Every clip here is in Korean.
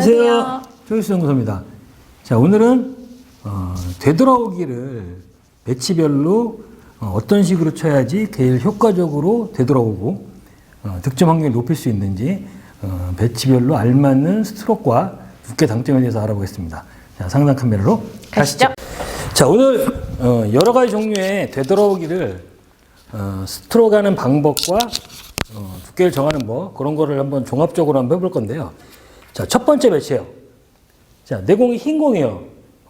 안녕하세요. 조이스 연구소입니다. 자, 오늘은 어, 되돌아오기를 배치별로 어, 떤 식으로 쳐야지 제일 효과적으로 되돌아오고 어, 득점 확률을 높일 수 있는지 어, 배치별로 알맞는 스트로크와 두께 당점에 대해서 알아보겠습니다. 자, 상단 카메라로 가시죠. 자, 오늘 어, 여러 가지 종류의 되돌아오기를 어, 스트로크 하는 방법과 어, 두께를 정하는 뭐 그런 거를 한번 종합적으로 한번 해볼 건데요. 자, 첫 번째 배치예요. 자, 내 공이 흰 공이에요.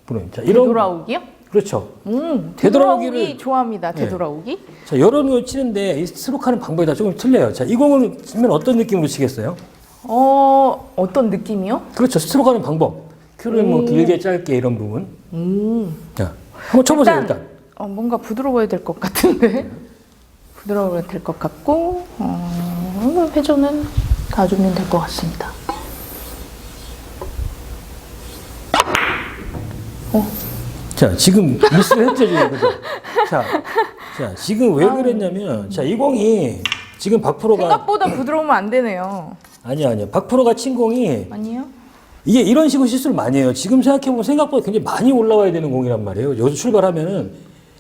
프로님. 자, 이런 되돌아오기요? 그렇죠. 음, 되돌아오기를- 되돌아오기 좋아합니다. 네. 되돌아오기. 자, 이런 거 치는데 이 스트로크 하는 방법이 다 조금 틀려요. 자, 이 공을 치면 어떤 느낌으로 치겠어요? 어, 어떤 느낌이요? 그렇죠. 스트로크 하는 방법. 큐를 뭐 길게 짧게 이런 부분. 음. 자, 한번 쳐보세요, 일단. 어, 뭔가 부드러워야 될 것 같은데. 부드러워야 될 것 같고, 어, 회전은 놔주면 될 것 같습니다. 자, 지금 미스를 했죠, 지금. 그죠? 자, 자, 지금 왜 그랬냐면, 자, 이 공이 지금 박프로가, 생각보다 부드러우면 안 되네요. 아니야, 아니야. 박프로가 친 공이 아니요? 이게 이런 식으로 실수를 많이 해요. 지금 생각해보면 생각보다 굉장히 많이 올라와야 되는 공이란 말이에요. 여기서 출발하면은.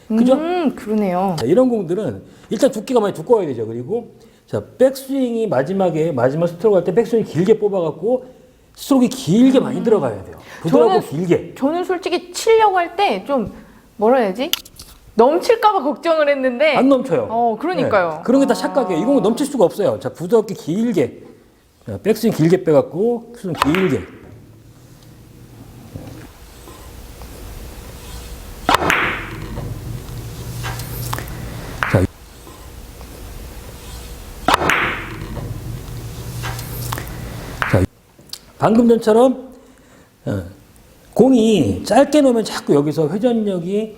그죠? 음, 그러네요. 자, 이런 공들은 일단 두께가 많이 두꺼워야 되죠. 그리고 자, 백스윙이 마지막에 마지막 스트로크 할 때 백스윙 길게 뽑아갖고 스트로크 길게 많이 들어가야 돼요. 부드럽고 저는- 길게. 저는 솔직히 치려고 할 때 좀, 뭐라 해야지? 넘칠까봐 걱정을 했는데. 안 넘쳐요. 어, 그러니까요. 네. 그런 게 다 착각이에요. 이 공은 넘칠 수가 없어요. 자, 부드럽게 길게. 자, 백스윙 길게 빼갖고 스윙 길게. 방금 전처럼 어, 공이 짧게 놓으면 자꾸 여기서 회전력이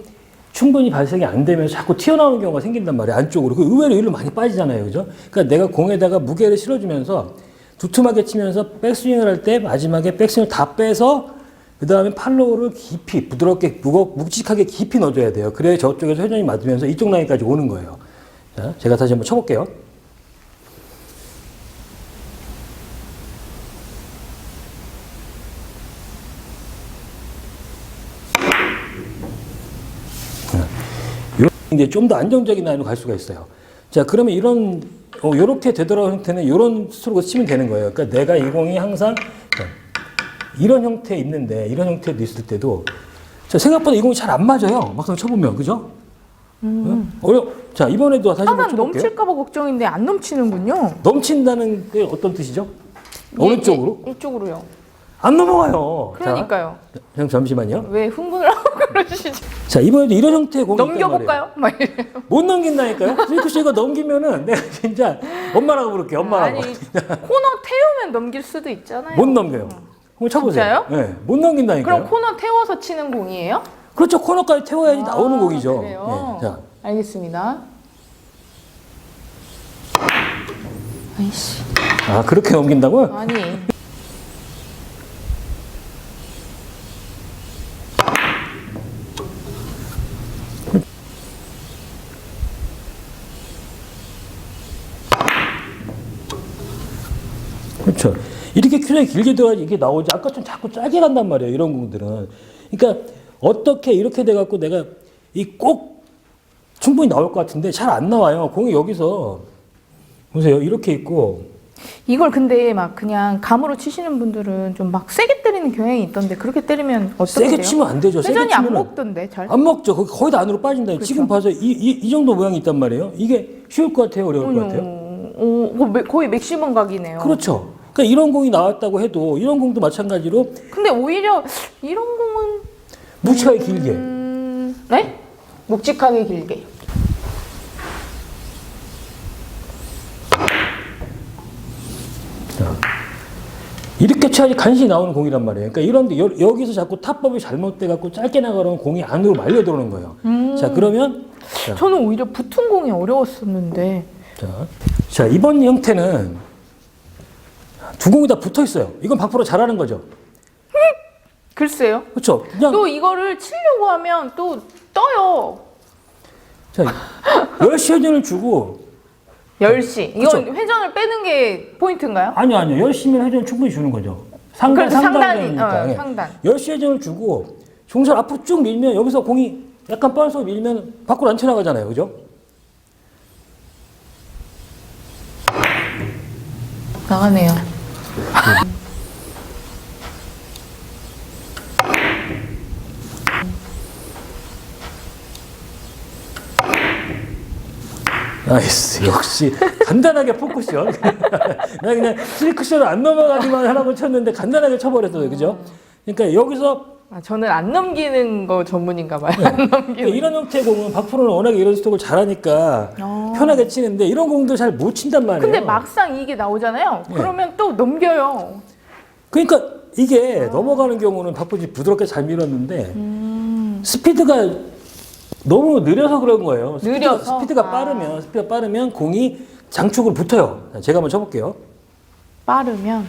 충분히 발생이 안 되면서 자꾸 튀어나오는 경우가 생긴단 말이에요. 안쪽으로. 그 의외로 일로 많이 빠지잖아요. 그죠? 그러니까 내가 공에다가 무게를 실어주면서 두툼하게 치면서 백스윙을 할 때 마지막에 백스윙을 다 빼서 그 다음에 팔로우를 깊이 부드럽게 무거, 묵직하게 깊이 넣어줘야 돼요. 그래야 저쪽에서 회전이 맞으면서 이쪽 라인까지 오는 거예요. 자, 제가 다시 한번 쳐볼게요. 이제 좀 더 안정적인 라인으로 갈 수가 있어요. 자, 그러면 이런 어, 이렇게 되돌아오는 형태는 이런 스트로크 치면 되는 거예요. 그러니까 내가 이 공이 항상 자, 이런 형태 있는데 이런 형태도 있을 때도 자, 생각보다 이 공이 잘 안 맞아요. 막상 쳐보면 그죠? 응? 어려. 자, 이번에도 다시 한번 쳐볼게요. 넘칠까봐 걱정인데 안 넘치는군요. 넘친다는 게 어떤 뜻이죠? 어느 이- 쪽으로? 이, 이쪽으로요. 안 넘어가요. 그러니까요. 자, 형 잠시만요. 왜 흥분을 하고 그러시지? 자, 이번에도 이런 형태의 공이. 넘겨볼까요? 막 이래요. 못 넘긴다니까요? 스위크 씨가 넘기면은 내가 진짜 엄마라고 부를게 엄마라고. 아니 코너 태우면 넘길 수도 있잖아요. 못 넘겨요. 한번 쳐보세요. 진짜요? 네, 못 넘긴다니까요. 그럼 코너 태워서 치는 공이에요? 그렇죠. 코너까지 태워야지 나오는 아, 곡이죠. 그래요? 네, 자, 알겠습니다. 아이씨. 아 그렇게 넘긴다고요? 아니. 그렇죠. 이렇게 큐장이 길게 들어가지 이게 나오지. 아까처럼 자꾸 짧게 간단 말이에요. 이런 공들은. 그러니까 어떻게 이렇게 돼갖고 내가 이 꼭 충분히 나올 것 같은데 잘 안 나와요. 공이 여기서 보세요. 이렇게 있고 이걸 근데 막 그냥 감으로 치시는 분들은 좀 막 세게 때리는 경향이 있던데 그렇게 때리면 어떻게 세게 돼요? 치면 안 되죠. 세게 회전이 안 치면은- 먹던데 잘. 안 먹죠. 거기 거의 다 안으로 빠진다. 지금 봐서 이, 이, 이 정도 모양이 있단 말이에요. 이게 쉬울 것 같아요? 어려울 것 같아요? 어, 어, 매- 거의 맥시멈 각이네요. 그렇죠. 그러니까 이런 공이 나왔다고 해도 이런 공도 마찬가지로 근데 오히려 이런 공은 묵직하게 길게. 음, 네? 묵직하게 길게. 이렇게 쳐야지 간신히 나오는 공이란 말이에요. 그러니까 이런데 여, 여기서 자꾸 탑법이 잘못돼 갖고 짧게 나가면 공이 안으로 말려 들어오는 거예요. 자 그러면 자, 저는 오히려 붙은 공이 어려웠었는데 자, 자 이번 형태는 두 공이 다 붙어 있어요. 이건 박프로 잘하는 거죠. 글쎄요. 그렇죠. 그냥 또 이거를 치려고 하면 또 떠요. 자, 10시 회전을 주고 10시. 이건 그쵸. 회전을 빼는 게 포인트인가요? 아니요 아니요 10시면 회전 충분히 주는 거죠. 상단, 상단이, 상단이니까. 어, 예. 상단. 열시해전을 주고 종선 앞으로 쭉 밀면 여기서 공이 약간 뻔해서 밀면 밖으로 안 튀어나가잖아요. 그죠? 나가네요. 나이스. 역시 간단하게 포쿠션. 나 그냥 슬크션을 안 넘어가기만 하라고 쳤는데 간단하게 쳐버렸어요. 그죠? 그러니까 여기서 아, 저는 안 넘기는 거 전문인가 봐요. 안 그러니까 넘기는. 이런 형태의 공은 박프로는 워낙에 이런 스톡을 잘하니까 어. 편하게 치는데 이런 공도 잘 못 친단 말이에요. 근데 막상 이게 나오잖아요. 예. 그러면 또 넘겨요. 그러니까 이게 넘어가는 경우는 박프지 부드럽게 잘 밀었는데 음. 스피드가 너무 느려서 그런 거예요. 스피드가, 느려서? 스피드가 아. 빠르면 스피드가 빠르면 공이 장축으로 붙어요. 자, 제가 한번 쳐볼게요. 빠르면 네.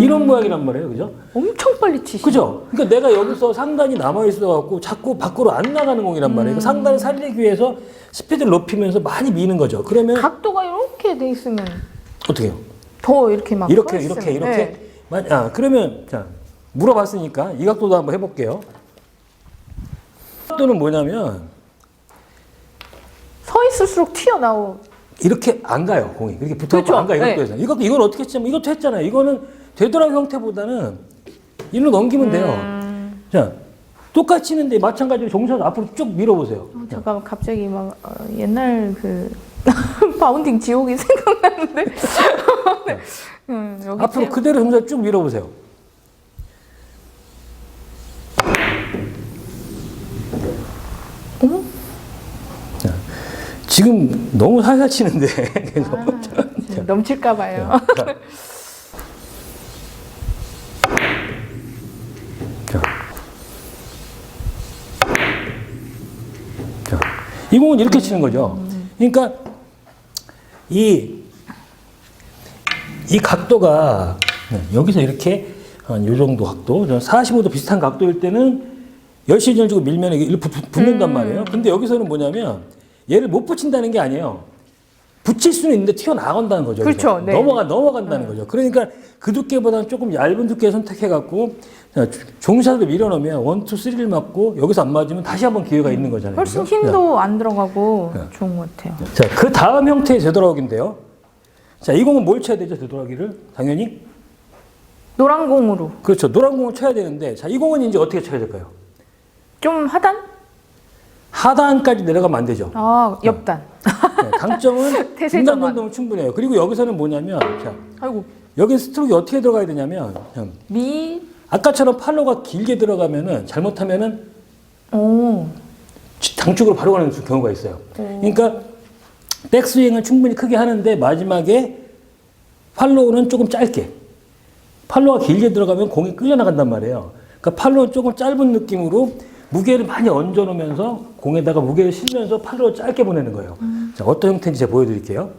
이런 모양이란 말이에요, 그죠? 엄청 빨리 치시. 그죠? 그러니까 내가 여기서 상단이 남아 있어 갖고 자꾸 밖으로 안 나가는 공이란 말이에요. 그 상단을 살리기 위해서 스피드를 높이면서 많이 미는 거죠. 그러면 각도가 이렇게 돼 있으면 어떻게 해요? 더 이렇게 막 이렇게 서 이렇게 있으면. 이렇게 네. 마- 아 그러면 자 물어봤으니까 이 각도도 한번 해볼게요. 각도는 뭐냐면 서 있을수록 튀어나오. 이렇게 안 가요 공이 그렇게 붙어갖고 그렇죠. 안 가요 네. 이것도에서 이거 이건 어떻게 했냐면 이것도 했잖아요. 이거는 되돌아온 형태보다는 일로 넘기면 돼요. 음. 자 똑같이 치는데 마찬가지로 종선 앞으로 쭉 밀어보세요. 어, 잠깐 갑자기 막 어, 옛날 그 바운딩 지옥이 생각나는데. 네. 음, 여기 앞으로 찌- 그대로 종선 쭉 밀어보세요. 어머? 자, 지금 너무 살살 치는데 계속. 아, 넘칠까 봐요. 자. 자. 이 공은 이렇게 치는 거죠. 그러니까 이, 이 각도가 네, 여기서 이렇게 한 요 정도 각도, 45도 비슷한 각도일 때는 열시전을 주고 밀면 이게 붙는단 말이에요. 근데 여기서는 뭐냐면 얘를 못 붙인다는 게 아니에요. 붙일 수는 있는데 튀어나간다는 거죠. 그렇죠. 그래서 네. 넘어가, 넘어간다는 거죠. 그러니까 그 두께보다는 조금 얇은 두께 선택해갖고 자, 종샷을 밀어넣으면 원, 투, 쓰리를 맞고 여기서 안 맞으면 다시 한번 기회가 있는 거잖아요. 훨씬 그죠? 힘도 안 들어가고 네. 좋은 것 같아요. 자, 그 다음 형태의 되돌아오기인데요. 자, 이 공은 뭘 쳐야 되죠, 되돌아오기를? 당연히? 노란 공으로 그렇죠. 노란 공을 쳐야 되는데, 자, 이 공은 이제 어떻게 쳐야 될까요? 좀 하단? 하단까지 내려가면 안 되죠. 아 옆단. 네, 강점은. 정도면 충분해요. 그리고 여기서는 뭐냐면, 자, 아이고 여기 스트로크 어떻게 들어가야 되냐면, 미. 아까처럼 팔로가 길게 들어가면은, 잘못하면은 오. 장축으로 바로 가는 경우가 있어요. 그러니까 백스윙은 충분히 크게 하는데 마지막에 팔로우는 조금 짧게. 팔로우가 길게 들어가면 공이 끌려 나간단 말이에요. 그러니까 팔로우는 조금 짧은 느낌으로 무게를 많이 얹어 놓으면서 공에다가 무게를 실면서 팔로우 짧게 보내는 거예요. 자, 어떤 형태인지 제가 보여드릴게요.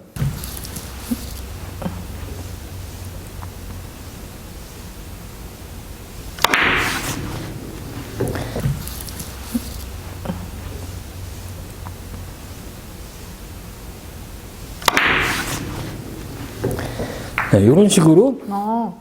네, 이런 식으로 어.